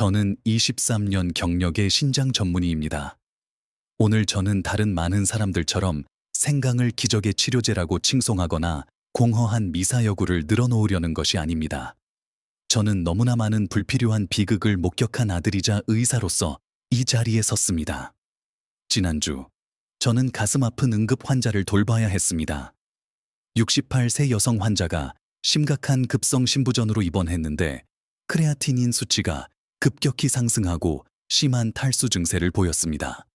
저는 23년 경력의 신장 전문의입니다. 오늘 저는 다른 많은 사람들처럼 생강을 기적의 치료제라고 칭송하거나 공허한 미사여구를 늘어놓으려는 것이 아닙니다. 저는 너무나 많은 불필요한 비극을 목격한 아들이자 의사로서 이 자리에 섰습니다. 지난주, 저는 가슴 아픈 응급 환자를 돌봐야 했습니다. 68세 여성 환자가 심각한 급성 신부전으로 입원했는데 크레아티닌 수치가 급격히 상승하고 심한 탈수 증세를 보였습니다.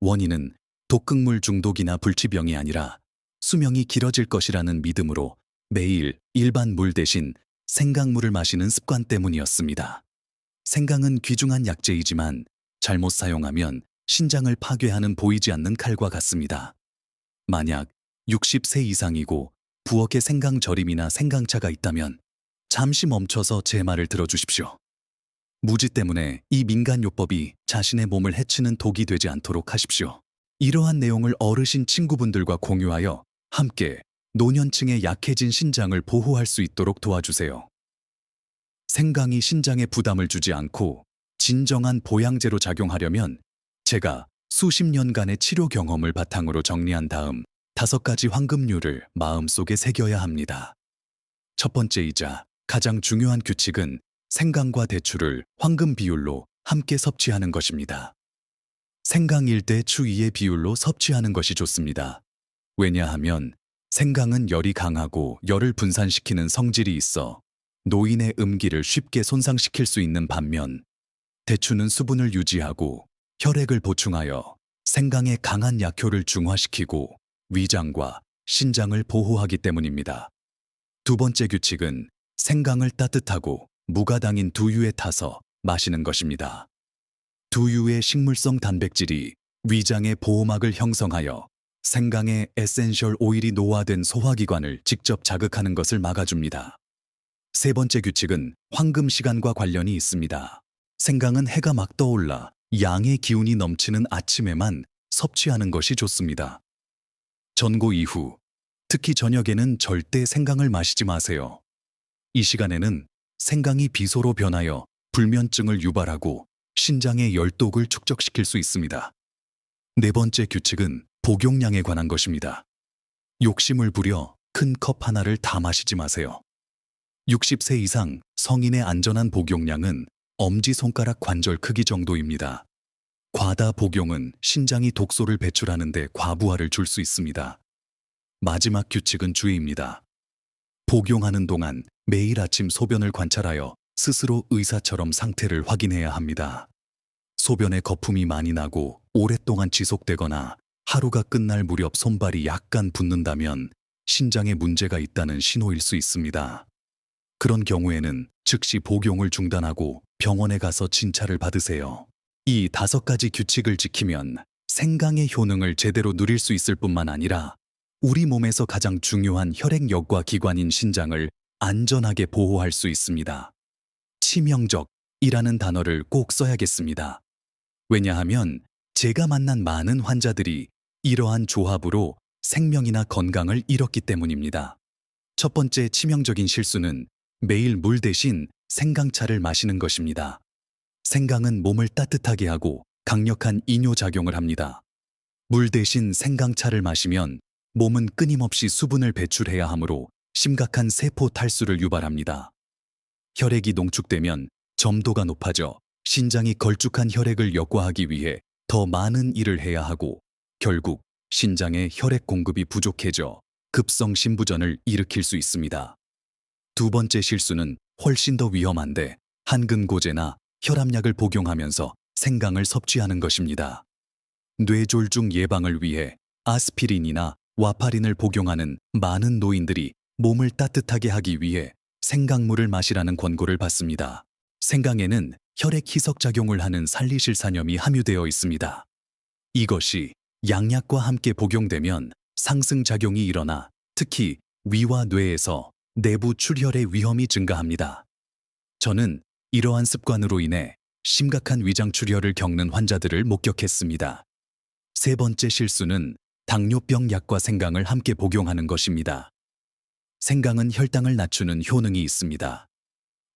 원인은 독극물 중독이나 불치병이 아니라 수명이 길어질 것이라는 믿음으로 매일 일반 물 대신 생강물을 마시는 습관 때문이었습니다. 생강은 귀중한 약재이지만 잘못 사용하면 신장을 파괴하는 보이지 않는 칼과 같습니다. 만약 60세 이상이고 부엌에 생강 절임이나 생강차가 있다면 잠시 멈춰서 제 말을 들어주십시오. 무지 때문에 이 민간요법이 자신의 몸을 해치는 독이 되지 않도록 하십시오. 이러한 내용을 어르신 친구분들과 공유하여 함께 노년층의 약해진 신장을 보호할 수 있도록 도와주세요. 생강이 신장에 부담을 주지 않고 진정한 보양제로 작용하려면 제가 수십 년간의 치료 경험을 바탕으로 정리한 다음 다섯 가지 황금률을 마음속에 새겨야 합니다. 첫 번째이자 가장 중요한 규칙은 생강과 대추를 황금 비율로 함께 섭취하는 것입니다. 생강 1대 추 2의 비율로 섭취하는 것이 좋습니다. 왜냐하면 생강은 열이 강하고 열을 분산시키는 성질이 있어 노인의 음기를 쉽게 손상시킬 수 있는 반면 대추는 수분을 유지하고 혈액을 보충하여 생강의 강한 약효를 중화시키고 위장과 신장을 보호하기 때문입니다. 두 번째 규칙은 생강을 따뜻하고 무가당인 두유에 타서 마시는 것입니다. 두유의 식물성 단백질이 위장의 보호막을 형성하여 생강의 에센셜 오일이 노화된 소화기관을 직접 자극하는 것을 막아줍니다. 세 번째 규칙은 황금 시간과 관련이 있습니다. 생강은 해가 막 떠올라 양의 기운이 넘치는 아침에만 섭취하는 것이 좋습니다. 전고 이후, 특히 저녁에는 절대 생강을 마시지 마세요. 이 시간에는 생강이 비소로 변하여 불면증을 유발하고 신장의 열독을 축적시킬 수 있습니다. 네 번째 규칙은 복용량에 관한 것입니다. 욕심을 부려 큰 컵 하나를 다 마시지 마세요. 60세 이상 성인의 안전한 복용량은 엄지손가락 관절 크기 정도입니다. 과다 복용은 신장이 독소를 배출하는데 과부하를 줄 수 있습니다. 마지막 규칙은 주의입니다. 복용하는 동안 매일 아침 소변을 관찰하여 스스로 의사처럼 상태를 확인해야 합니다. 소변에 거품이 많이 나고 오랫동안 지속되거나 하루가 끝날 무렵 손발이 약간 붓는다면 신장에 문제가 있다는 신호일 수 있습니다. 그런 경우에는 즉시 복용을 중단하고 병원에 가서 진찰을 받으세요. 이 다섯 가지 규칙을 지키면 생강의 효능을 제대로 누릴 수 있을 뿐만 아니라 우리 몸에서 가장 중요한 혈액력과 기관인 신장을 안전하게 보호할 수 있습니다. 치명적이라는 단어를 꼭 써야겠습니다. 왜냐하면 제가 만난 많은 환자들이 이러한 조합으로 생명이나 건강을 잃었기 때문입니다. 첫 번째 치명적인 실수는 매일 물 대신 생강차를 마시는 것입니다. 생강은 몸을 따뜻하게 하고 강력한 이뇨작용을 합니다. 물 대신 생강차를 마시면 몸은 끊임없이 수분을 배출해야 하므로 심각한 세포 탈수를 유발합니다. 혈액이 농축되면 점도가 높아져 신장이 걸쭉한 혈액을 역과하기 위해 더 많은 일을 해야 하고 결국 신장의 혈액 공급이 부족해져 급성 신부전을 일으킬 수 있습니다. 두 번째 실수는 훨씬 더 위험한데 한근고제나 혈압약을 복용하면서 생강을 섭취하는 것입니다. 뇌졸중 예방을 위해 아스피린이나 와파린을 복용하는 많은 노인들이 몸을 따뜻하게 하기 위해 생강물을 마시라는 권고를 받습니다. 생강에는 혈액 희석 작용을 하는 살리실산염이 함유되어 있습니다. 이것이 양약과 함께 복용되면 상승작용이 일어나 특히 위와 뇌에서 내부 출혈의 위험이 증가합니다. 저는 이러한 습관으로 인해 심각한 위장 출혈을 겪는 환자들을 목격했습니다. 세 번째 실수는 당뇨병 약과 생강을 함께 복용하는 것입니다. 생강은 혈당을 낮추는 효능이 있습니다.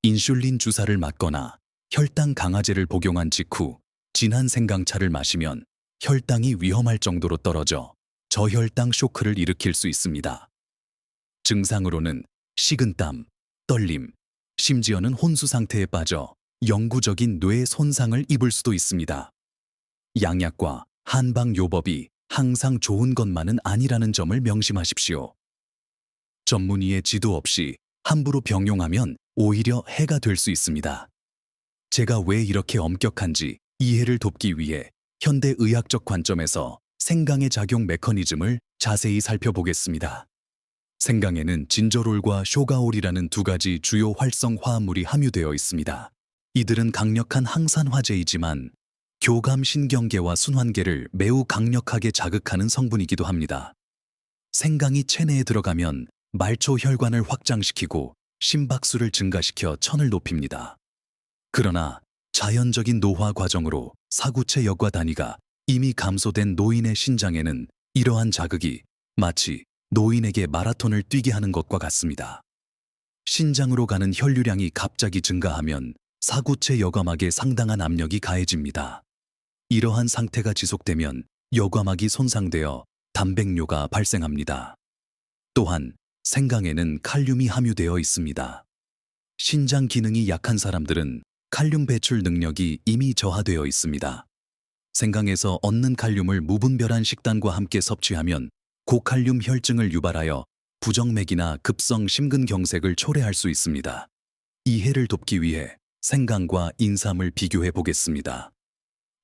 인슐린 주사를 맞거나 혈당 강화제를 복용한 직후 진한 생강차를 마시면 혈당이 위험할 정도로 떨어져 저혈당 쇼크를 일으킬 수 있습니다. 증상으로는 식은땀, 떨림, 심지어는 혼수 상태에 빠져 영구적인 뇌 손상을 입을 수도 있습니다. 양약과 한방 요법이 항상 좋은 것만은 아니라는 점을 명심하십시오. 전문의의 지도 없이 함부로 병용하면 오히려 해가 될 수 있습니다. 제가 왜 이렇게 엄격한지 이해를 돕기 위해 현대 의학적 관점에서 생강의 작용 메커니즘을 자세히 살펴보겠습니다. 생강에는 진저롤과 쇼가올이라는 두 가지 주요 활성 화합물이 함유되어 있습니다. 이들은 강력한 항산화제이지만 교감 신경계와 순환계를 매우 강력하게 자극하는 성분이기도 합니다. 생강이 체내에 들어가면 말초 혈관을 확장시키고 심박수를 증가시켜 천을 높입니다. 그러나 자연적인 노화 과정으로 사구체 역과 단위가 이미 감소된 노인의 신장에는 이러한 자극이 마치 노인에게 마라톤을 뛰게 하는 것과 같습니다. 신장으로 가는 혈류량이 갑자기 증가하면 사구체 여과막에 상당한 압력이 가해집니다. 이러한 상태가 지속되면 여과막이 손상되어 단백뇨가 발생합니다. 또한 생강에는 칼륨이 함유되어 있습니다. 신장 기능이 약한 사람들은 칼륨 배출 능력이 이미 저하되어 있습니다. 생강에서 얻는 칼륨을 무분별한 식단과 함께 섭취하면 고칼륨 혈증을 유발하여 부정맥이나 급성 심근경색을 초래할 수 있습니다. 이해를 돕기 위해 생강과 인삼을 비교해 보겠습니다.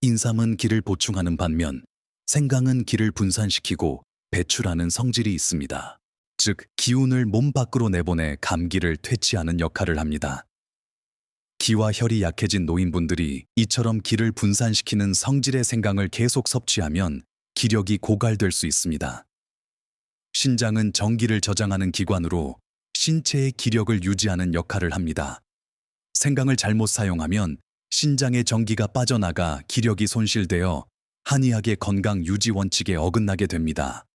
인삼은 기를 보충하는 반면 생강은 기를 분산시키고 배출하는 성질이 있습니다. 즉, 기운을 몸 밖으로 내보내 감기를 퇴치하는 역할을 합니다. 기와 혈이 약해진 노인분들이 이처럼 기를 분산시키는 성질의 생강을 계속 섭취하면 기력이 고갈될 수 있습니다. 신장은 전기를 저장하는 기관으로 신체의 기력을 유지하는 역할을 합니다. 생강을 잘못 사용하면 신장의 전기가 빠져나가 기력이 손실되어 한의학의 건강 유지 원칙에 어긋나게 됩니다.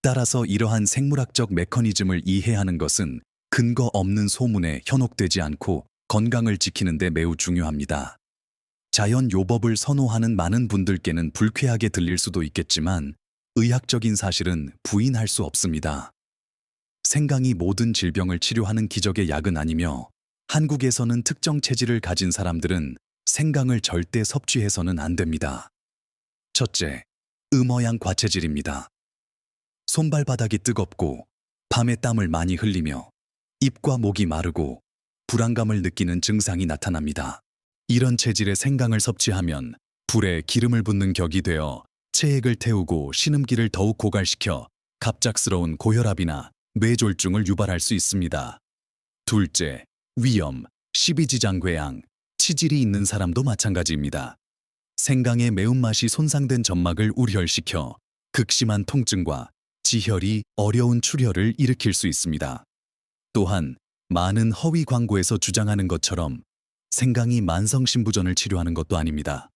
따라서 이러한 생물학적 메커니즘을 이해하는 것은 근거 없는 소문에 현혹되지 않고 건강을 지키는 데 매우 중요합니다. 자연 요법을 선호하는 많은 분들께는 불쾌하게 들릴 수도 있겠지만 의학적인 사실은 부인할 수 없습니다. 생강이 모든 질병을 치료하는 기적의 약은 아니며 한국에서는 특정 체질을 가진 사람들은 생강을 절대 섭취해서는 안 됩니다. 첫째, 음어양 과체질입니다. 손발바닥이 뜨겁고 밤에 땀을 많이 흘리며 입과 목이 마르고 불안감을 느끼는 증상이 나타납니다. 이런 체질의 생강을 섭취하면 불에 기름을 붓는 격이 되어 체액을 태우고 신음기를 더욱 고갈시켜 갑작스러운 고혈압이나 뇌졸중을 유발할 수 있습니다. 둘째, 위염, 십이지장궤양, 치질이 있는 사람도 마찬가지입니다. 생강의 매운맛이 손상된 점막을 우혈시켜 극심한 통증과 지혈이 어려운 출혈을 일으킬 수 있습니다. 또한 많은 허위 광고에서 주장하는 것처럼 생강이 만성신부전을 치료하는 것도 아닙니다.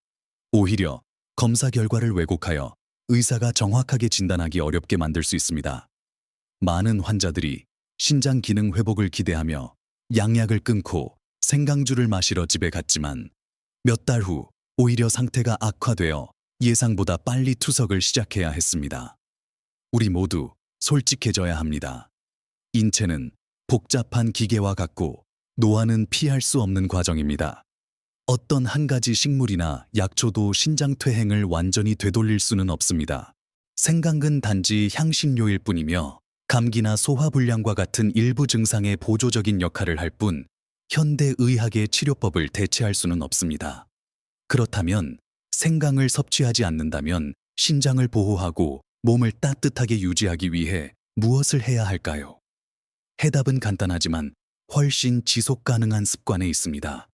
오히려 검사 결과를 왜곡하여 의사가 정확하게 진단하기 어렵게 만들 수 있습니다. 많은 환자들이 신장 기능 회복을 기대하며 양약을 끊고 생강주를 마시러 집에 갔지만 몇 달 후 오히려 상태가 악화되어 예상보다 빨리 투석을 시작해야 했습니다. 우리 모두 솔직해져야 합니다. 인체는 복잡한 기계와 같고 노화는 피할 수 없는 과정입니다. 어떤 한 가지 식물이나 약초도 신장 퇴행을 완전히 되돌릴 수는 없습니다. 생강은 단지 향신료일 뿐이며 감기나 소화불량과 같은 일부 증상의 보조적인 역할을 할 뿐 현대 의학의 치료법을 대체할 수는 없습니다. 그렇다면 생강을 섭취하지 않는다면 신장을 보호하고 몸을 따뜻하게 유지하기 위해 무엇을 해야 할까요? 해답은 간단하지만 훨씬 지속 가능한 습관에 있습니다.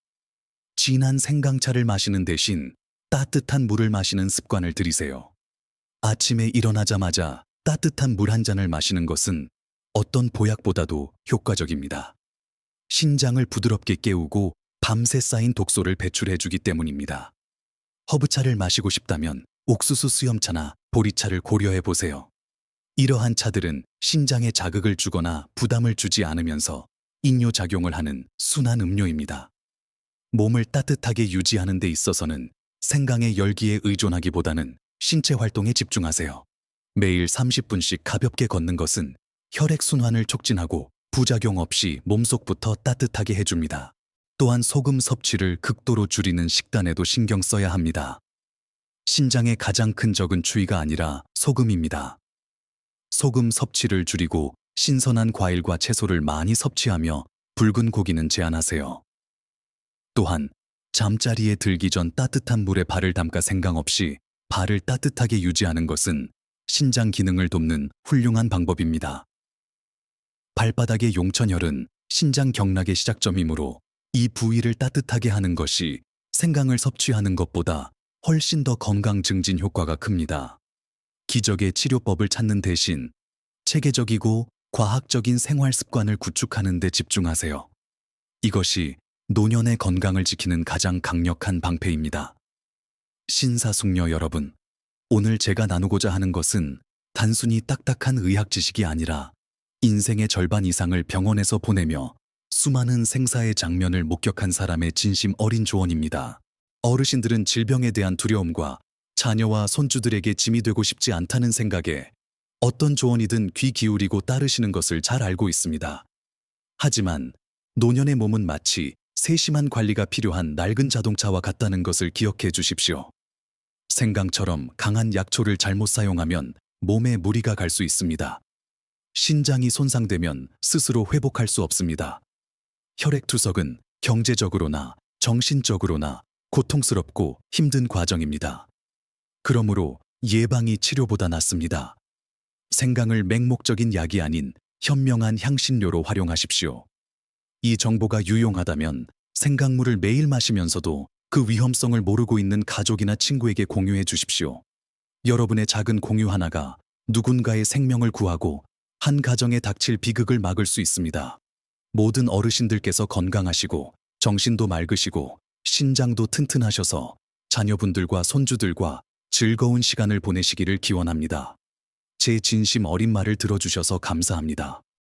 진한 생강차를 마시는 대신 따뜻한 물을 마시는 습관을 들이세요. 아침에 일어나자마자 따뜻한 물 한 잔을 마시는 것은 어떤 보약보다도 효과적입니다. 신장을 부드럽게 깨우고 밤새 쌓인 독소를 배출해주기 때문입니다. 허브차를 마시고 싶다면 옥수수 수염차나 보리차를 고려해 보세요. 이러한 차들은 신장에 자극을 주거나 부담을 주지 않으면서 인뇨작용을 하는 순한 음료입니다. 몸을 따뜻하게 유지하는 데 있어서는 생강의 열기에 의존하기보다는 신체 활동에 집중하세요. 매일 30분씩 가볍게 걷는 것은 혈액순환을 촉진하고 부작용 없이 몸속부터 따뜻하게 해줍니다. 또한 소금 섭취를 극도로 줄이는 식단에도 신경 써야 합니다. 신장의 가장 큰 적은 추위가 아니라 소금입니다. 소금 섭취를 줄이고 신선한 과일과 채소를 많이 섭취하며 붉은 고기는 제한하세요. 또한 잠자리에 들기 전 따뜻한 물에 발을 담가 생각 없이 발을 따뜻하게 유지하는 것은 신장 기능을 돕는 훌륭한 방법입니다. 발바닥의 용천혈은 신장 경락의 시작점이므로 이 부위를 따뜻하게 하는 것이 생강을 섭취하는 것보다 훨씬 더 건강 증진 효과가 큽니다. 기적의 치료법을 찾는 대신 체계적이고 과학적인 생활 습관을 구축하는 데 집중하세요. 이것이 노년의 건강을 지키는 가장 강력한 방패입니다. 신사숙녀 여러분, 오늘 제가 나누고자 하는 것은 단순히 딱딱한 의학 지식이 아니라 인생의 절반 이상을 병원에서 보내며 수많은 생사의 장면을 목격한 사람의 진심 어린 조언입니다. 어르신들은 질병에 대한 두려움과 자녀와 손주들에게 짐이 되고 싶지 않다는 생각에 어떤 조언이든 귀 기울이고 따르시는 것을 잘 알고 있습니다. 하지만 노년의 몸은 마치 세심한 관리가 필요한 낡은 자동차와 같다는 것을 기억해 주십시오. 생강처럼 강한 약초를 잘못 사용하면 몸에 무리가 갈 수 있습니다. 신장이 손상되면 스스로 회복할 수 없습니다. 혈액투석은 경제적으로나 정신적으로나 고통스럽고 힘든 과정입니다. 그러므로 예방이 치료보다 낫습니다. 생강을 맹목적인 약이 아닌 현명한 향신료로 활용하십시오. 이 정보가 유용하다면 생강물을 매일 마시면서도 그 위험성을 모르고 있는 가족이나 친구에게 공유해 주십시오. 여러분의 작은 공유 하나가 누군가의 생명을 구하고 한 가정에 닥칠 비극을 막을 수 있습니다. 모든 어르신들께서 건강하시고 정신도 맑으시고 신장도 튼튼하셔서 자녀분들과 손주들과 즐거운 시간을 보내시기를 기원합니다. 제 진심 어린 말을 들어주셔서 감사합니다.